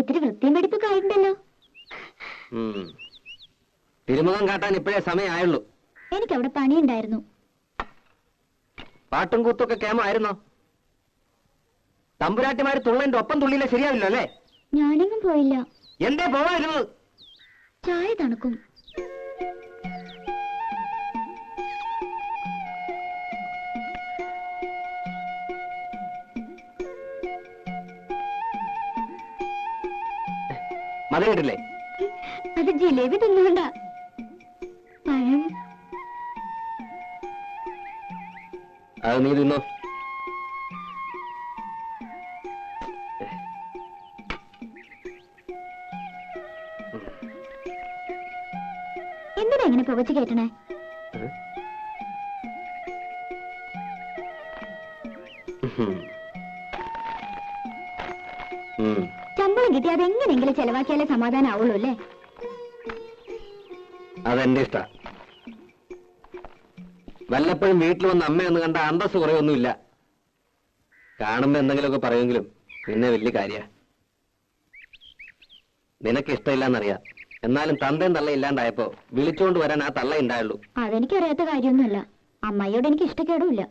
ഇത്തിരി വൃത്തിയും വെടിപ്പൊക്കെ ആയിട്ടുണ്ടല്ലോ. തിരുമുഖം കാട്ടാൻ ഇപ്പോഴേ സമയമായുള്ളൂ. എനിക്ക് അവിടെ പണിയുണ്ടായിരുന്നു. പാട്ടും കൂത്തൊക്കെ കേമായിരുന്നോ? തമ്പുരാട്ടിമാര് തുള്ളന്റെ ഒപ്പം തുള്ളിയില്ല ശരിയാവില്ല അല്ലേ ഞാനെങ്ങും പോയില്ല. എന്തേ പോവായിരുന്നത്? ചായ തണുക്കും. മതി കിട്ടില്ലേ അത് ജിലേബി തിന്നുകൊണ്ട. പഴം. അത് നീ തിന്നോ. എന്തിനാ ഇങ്ങനെ പുകച്ചു കയറ്റണേ ഉം. ശമ്പളം കിട്ടി അതെങ്ങനെയെങ്കിലും ചെലവാക്കിയാലേ സമാധാനം ആവുള്ളൂ അല്ലേ? അതെന്റെ ഇഷ്ട. വല്ലപ്പോഴും വീട്ടിൽ വന്ന് അമ്മയെന്ന് കണ്ട അന്തസ് കുറയൊന്നുമില്ല. കാണുമ്പോ എന്തെങ്കിലുമൊക്കെ പറയുമെങ്കിലും പിന്നെ വലിയ കാര്യ. നിനക്ക് ഇഷ്ടമില്ലെന്നറിയാം. എന്നാലും തന്തയും തള്ള ഇല്ലാണ്ടായപ്പോ വിളിച്ചോണ്ട് വരാൻ ആ തള്ള ഉണ്ടായുള്ളൂ അതെനിക്കറിയാത്ത കാര്യമൊന്നുമല്ല. അമ്മയോട് എനിക്ക് ഇഷ്ടക്കേടുമില്ല.